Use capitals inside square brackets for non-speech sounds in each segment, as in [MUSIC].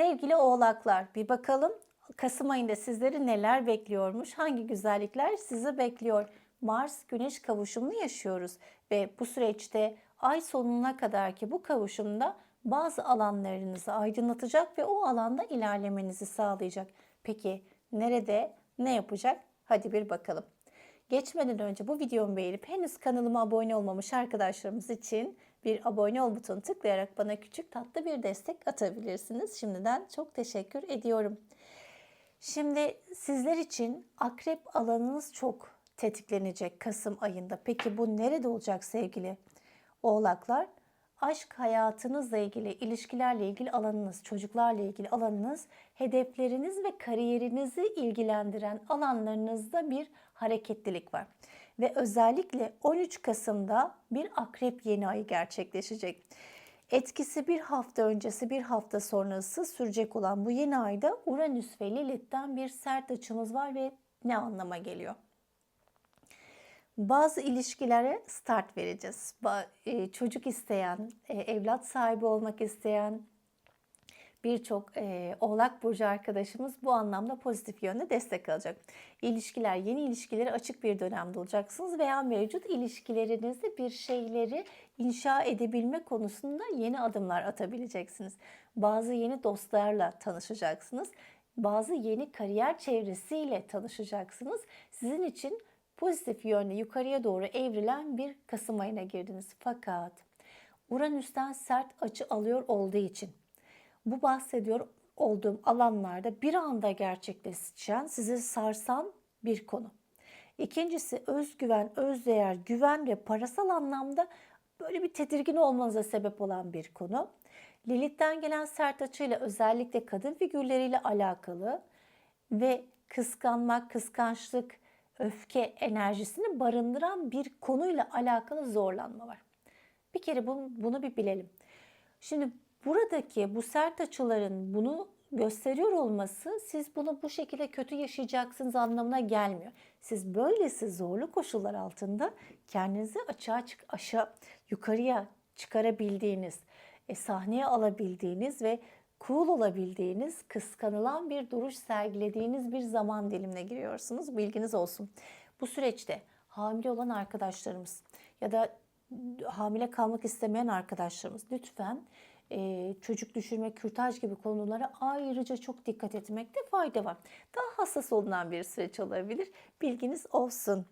Sevgili oğlaklar bir bakalım Kasım ayında sizleri neler bekliyormuş? Hangi güzellikler sizi bekliyor? Mars Güneş kavuşumunu yaşıyoruz ve bu süreçte ay sonuna kadar ki bu kavuşumda bazı alanlarınızı aydınlatacak ve o alanda ilerlemenizi sağlayacak. Peki nerede ne yapacak? Hadi bir bakalım. Geçmeden önce bu videomu beğenip henüz kanalıma abone olmamış arkadaşlarımız için bir abone ol butonu tıklayarak bana küçük tatlı bir destek atabilirsiniz. Şimdiden çok teşekkür ediyorum. Şimdi sizler için akrep alanınız çok tetiklenecek Kasım ayında. Peki bu nerede olacak sevgili oğlaklar? Aşk hayatınızla ilgili, ilişkilerle ilgili alanınız, çocuklarla ilgili alanınız, hedefleriniz ve kariyerinizi ilgilendiren alanlarınızda bir hareketlilik var. Ve özellikle 13 Kasım'da bir akrep yeni ayı gerçekleşecek. Etkisi bir hafta öncesi bir hafta sonrası sürecek olan bu yeni ayda Uranüs ve Lilith'ten bir sert açımız var ve ne anlama geliyor? Bazı ilişkilere start vereceğiz. E, Çocuk isteyen, e, evlat sahibi olmak isteyen birçok e, Oğlak Burcu arkadaşımız bu anlamda pozitif yönde destek alacak. İlişkiler, yeni ilişkileri açık bir dönemde olacaksınız veya mevcut ilişkilerinizde bir şeyleri inşa edebilme konusunda yeni adımlar atabileceksiniz. Bazı yeni dostlarla tanışacaksınız. Bazı yeni kariyer çevresiyle tanışacaksınız. Sizin için pozitif yönde yukarıya doğru evrilen bir Kasım ayına girdiniz. Fakat Uranüs'ten sert açı alıyor olduğu için bu bahsediyor olduğum alanlarda bir anda gerçekleşen, sizi sarsan bir konu. İkincisi özgüven, özdeğer, güven ve parasal anlamda böyle bir tedirgin olmanıza sebep olan bir konu. Lilith'ten gelen sert açıyla özellikle kadın figürleriyle alakalı ve kıskanmak, kıskançlık, öfke enerjisini barındıran bir konuyla alakalı zorlanma var. Bir kere bunu, bir bilelim. Şimdi buradaki bu sert açıların bunu gösteriyor olması siz bunu bu şekilde kötü yaşayacaksınız anlamına gelmiyor. Siz böylesi zorlu koşullar altında kendinizi açığa çık aşağı yukarıya çıkarabildiğiniz, e, sahneye alabildiğiniz ve cool olabildiğiniz, kıskanılan bir duruş sergilediğiniz bir zaman dilimine giriyorsunuz. Bilginiz olsun. Bu süreçte hamile olan arkadaşlarımız ya da hamile kalmak istemeyen arkadaşlarımız lütfen e, çocuk düşürme, kürtaj gibi konulara ayrıca çok dikkat etmekte fayda var. Daha hassas olunan bir süreç olabilir. Bilginiz olsun.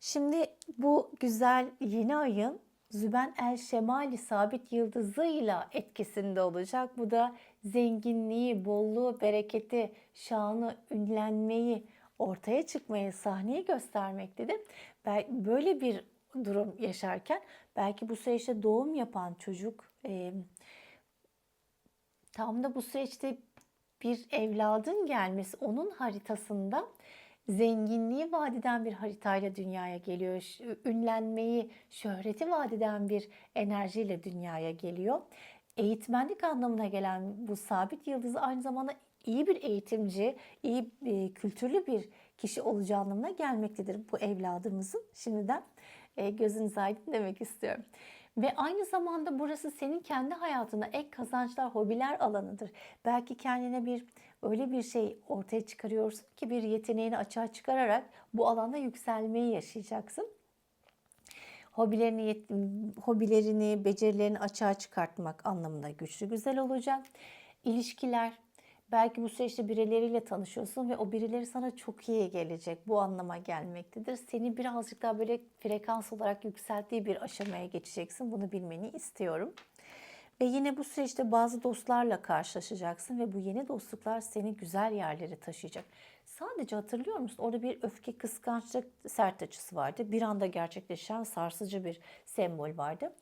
Şimdi bu güzel yeni ayın Züben El Şemali sabit yıldızıyla etkisinde olacak. Bu da zenginliği, bolluğu, bereketi, şanı, ünlenmeyi, ortaya çıkmayı, sahneyi göstermektedir. Böyle bir durum yaşarken belki bu süreçte doğum yapan çocuk e, tam da bu süreçte bir evladın gelmesi onun haritasında zenginliği vadeden bir haritayla dünyaya geliyor. Ünlenmeyi, şöhreti vadeden bir enerjiyle dünyaya geliyor. Eğitmenlik anlamına gelen bu sabit yıldızı aynı zamanda iyi bir eğitimci, iyi e, kültürlü bir kişi olacağı anlamına gelmektedir bu evladımızın. Şimdiden gözünüz aydın demek istiyorum. Ve aynı zamanda burası senin kendi hayatına ek kazançlar, hobiler alanıdır. Belki kendine bir öyle bir şey ortaya çıkarıyorsun ki bir yeteneğini açığa çıkararak bu alanda yükselmeyi yaşayacaksın. Hobilerini, hobilerini, becerilerini açığa çıkartmak anlamında güçlü güzel olacak. İlişkiler, Belki bu süreçte birileriyle tanışıyorsun ve o birileri sana çok iyi gelecek. Bu anlama gelmektedir. Seni birazcık daha böyle frekans olarak yükselttiği bir aşamaya geçeceksin. Bunu bilmeni istiyorum. Ve yine bu süreçte bazı dostlarla karşılaşacaksın ve bu yeni dostluklar seni güzel yerlere taşıyacak. Sadece hatırlıyor musun? Orada bir öfke, kıskançlık sert açısı vardı. Bir anda gerçekleşen sarsıcı bir sembol vardı.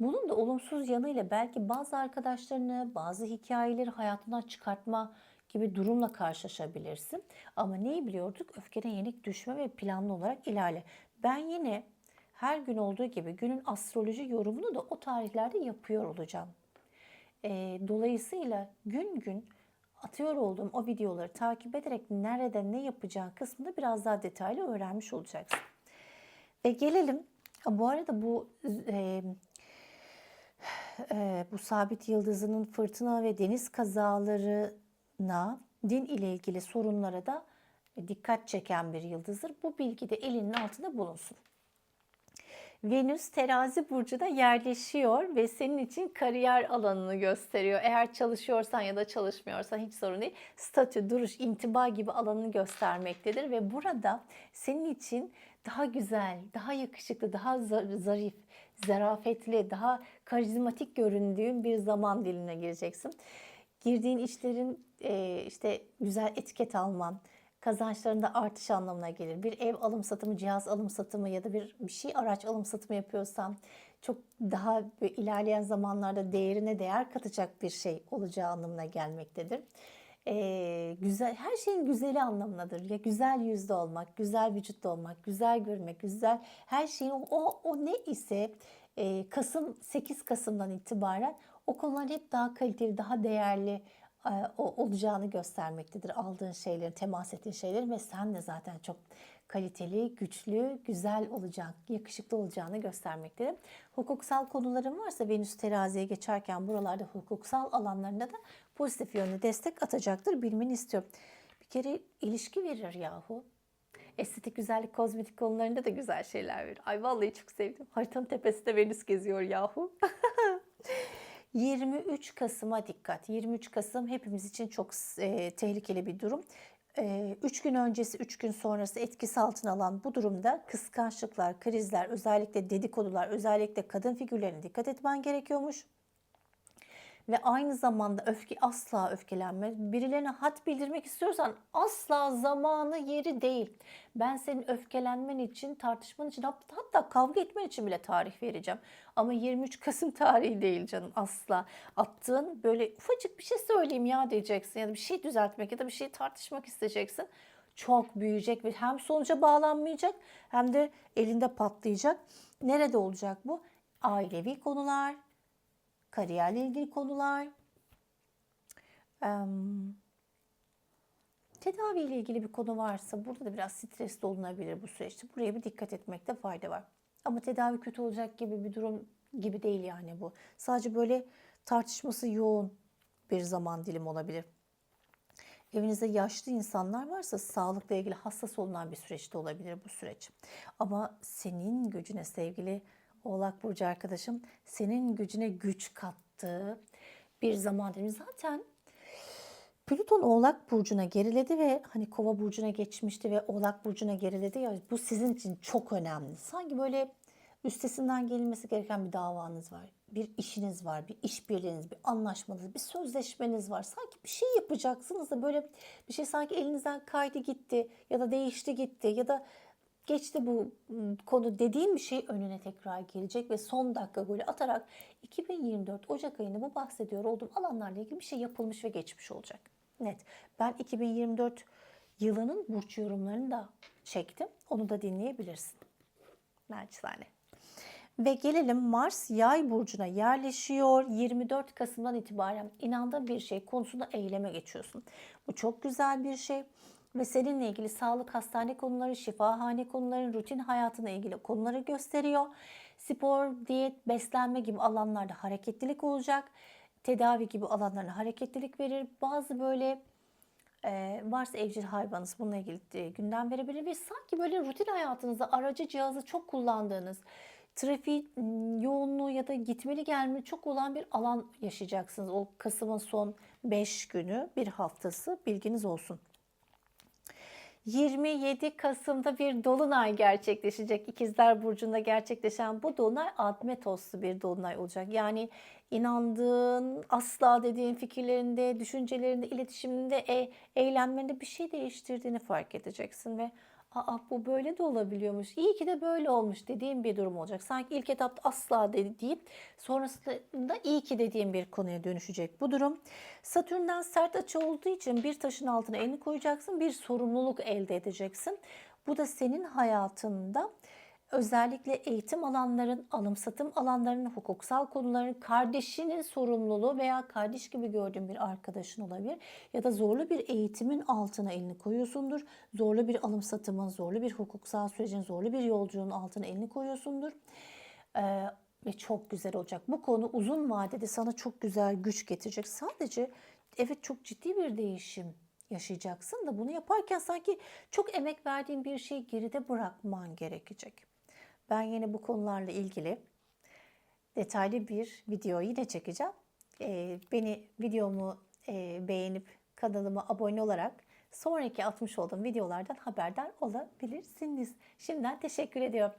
Bunun da olumsuz yanıyla belki bazı arkadaşlarını, bazı hikayeleri hayatından çıkartma gibi durumla karşılaşabilirsin. Ama neyi biliyorduk? Öfkene yenik düşme ve planlı olarak ilerle. Ben yine her gün olduğu gibi günün astroloji yorumunu da o tarihlerde yapıyor olacağım. E, dolayısıyla gün gün atıyor olduğum o videoları takip ederek nerede ne yapacağın kısmında biraz daha detaylı öğrenmiş olacaksın. Ve gelelim, bu arada bu e, e, bu sabit yıldızının fırtına ve deniz kazalarına, din ile ilgili sorunlara da dikkat çeken bir yıldızdır. Bu bilgi de elinin altında bulunsun. Venüs terazi burcuna yerleşiyor ve senin için kariyer alanını gösteriyor. Eğer çalışıyorsan ya da çalışmıyorsan hiç sorun değil. Statü, duruş, intiba gibi alanını göstermektedir ve burada senin için daha güzel, daha yakışıklı, daha zar- zarif, zarafetli, daha karizmatik göründüğün bir zaman dilimine gireceksin. Girdiğin işlerin işte güzel etiket alman, kazançlarında artış anlamına gelir. Bir ev alım satımı, cihaz alım satımı ya da bir bir şey araç alım satımı yapıyorsan çok daha ilerleyen zamanlarda değerine değer katacak bir şey olacağı anlamına gelmektedir. Ee, güzel her şeyin güzeli anlamındadır. Ya güzel yüzde olmak, güzel vücutta olmak, güzel görmek, güzel her şeyin o o, ne ise e, Kasım 8 Kasım'dan itibaren o konular hep daha kaliteli, daha değerli olacağını göstermektedir. Aldığın şeylerin, temas ettiğin şeylerin ve sen de zaten çok kaliteli, güçlü, güzel olacak, yakışıklı olacağını göstermektedir. Hukuksal konuların varsa Venüs teraziye geçerken buralarda hukuksal alanlarında da pozitif yönde destek atacaktır. Bilmeni istiyorum. Bir kere ilişki verir yahu. Estetik güzellik, kozmetik konularında da güzel şeyler verir. Ay vallahi çok sevdim. Haritanın tepesinde Venüs geziyor yahu. [LAUGHS] 23 Kasım'a dikkat. 23 Kasım hepimiz için çok e, tehlikeli bir durum. 3 gün öncesi, 3 gün sonrası etkisi altına alan bu durumda kıskançlıklar, krizler, özellikle dedikodular, özellikle kadın figürlerine dikkat etmen gerekiyormuş. Ve aynı zamanda öfke asla öfkelenme. Birilerine hat bildirmek istiyorsan asla zamanı yeri değil. Ben senin öfkelenmen için, tartışman için hatta kavga etmen için bile tarih vereceğim. Ama 23 Kasım tarihi değil canım asla. Attığın böyle ufacık bir şey söyleyeyim ya diyeceksin ya da bir şey düzeltmek ya da bir şey tartışmak isteyeceksin. Çok büyüyecek ve hem sonuca bağlanmayacak hem de elinde patlayacak. Nerede olacak bu? Ailevi konular, kariyerle ilgili konular, tedavi ile ilgili bir konu varsa burada da biraz stresli olunabilir bu süreçte. Buraya bir dikkat etmekte fayda var. Ama tedavi kötü olacak gibi bir durum gibi değil yani bu. Sadece böyle tartışması yoğun bir zaman dilimi olabilir. Evinizde yaşlı insanlar varsa sağlıkla ilgili hassas olunan bir süreçte olabilir bu süreç. Ama senin gücüne sevgili Oğlak Burcu arkadaşım, senin gücüne güç kattığı bir zaman dilimi. Zaten Plüton Oğlak Burcu'na geriledi ve hani Kova Burcu'na geçmişti ve Oğlak Burcu'na geriledi ya bu sizin için çok önemli. Sanki böyle üstesinden gelinmesi gereken bir davanız var. Bir işiniz var, bir işbirliğiniz, bir anlaşmanız, bir sözleşmeniz var. Sanki bir şey yapacaksınız da böyle bir şey sanki elinizden kaydı gitti ya da değişti gitti ya da geçti bu ım, konu dediğim bir şey önüne tekrar gelecek ve son dakika golü atarak 2024 Ocak ayında bu bahsediyor olduğum alanlarla ilgili bir şey yapılmış ve geçmiş olacak. Net. Ben 2024 yılının burç yorumlarını da çektim. Onu da dinleyebilirsin. Naçizane. Ve gelelim Mars yay burcuna yerleşiyor. 24 Kasım'dan itibaren inandığın bir şey konusunda eyleme geçiyorsun. Bu çok güzel bir şey. Ve seninle ilgili sağlık, hastane konuları, şifahane konuları, rutin hayatına ilgili konuları gösteriyor. Spor, diyet, beslenme gibi alanlarda hareketlilik olacak. Tedavi gibi alanlarda hareketlilik verir. Bazı böyle e, varsa evcil hayvanınız bununla ilgili e, gündem verebilir ve sanki böyle rutin hayatınızda aracı cihazı çok kullandığınız, trafik m, yoğunluğu ya da gitmeli gelmeli çok olan bir alan yaşayacaksınız. O Kasım'ın son 5 günü, bir haftası bilginiz olsun. 27 Kasım'da bir dolunay gerçekleşecek. İkizler Burcu'nda gerçekleşen bu dolunay admetoslu bir dolunay olacak. Yani inandığın, asla dediğin fikirlerinde, düşüncelerinde, iletişiminde, e, eylemlerinde bir şey değiştirdiğini fark edeceksin ve Aa bu böyle de olabiliyormuş. İyi ki de böyle olmuş dediğim bir durum olacak. Sanki ilk etapta asla dedi- deyip sonrasında iyi ki dediğim bir konuya dönüşecek bu durum. Satürn'den sert açı olduğu için bir taşın altına elini koyacaksın, bir sorumluluk elde edeceksin. Bu da senin hayatında özellikle eğitim alanların, alım satım alanlarının, hukuksal konuların, kardeşinin sorumluluğu veya kardeş gibi gördüğün bir arkadaşın olabilir. Ya da zorlu bir eğitimin altına elini koyuyorsundur. Zorlu bir alım satımın, zorlu bir hukuksal sürecin, zorlu bir yolculuğun altına elini koyuyorsundur. Ee, ve çok güzel olacak. Bu konu uzun vadede sana çok güzel güç getirecek. Sadece evet çok ciddi bir değişim yaşayacaksın da bunu yaparken sanki çok emek verdiğin bir şeyi geride bırakman gerekecek. Ben yine bu konularla ilgili detaylı bir video yine çekeceğim. Ee, beni videomu e, beğenip kanalıma abone olarak sonraki atmış olduğum videolardan haberdar olabilirsiniz. Şimdiden teşekkür ediyorum.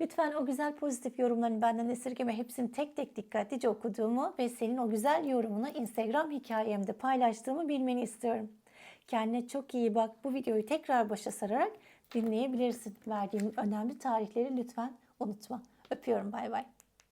Lütfen o güzel pozitif yorumlarını benden esirgeme. Hepsini tek tek dikkatlice okuduğumu ve senin o güzel yorumunu Instagram hikayemde paylaştığımı bilmeni istiyorum. Kendine çok iyi bak. Bu videoyu tekrar başa sararak dinleyebilirsin. Verdiğim önemli tarihleri lütfen unutma. Öpüyorum bay bay.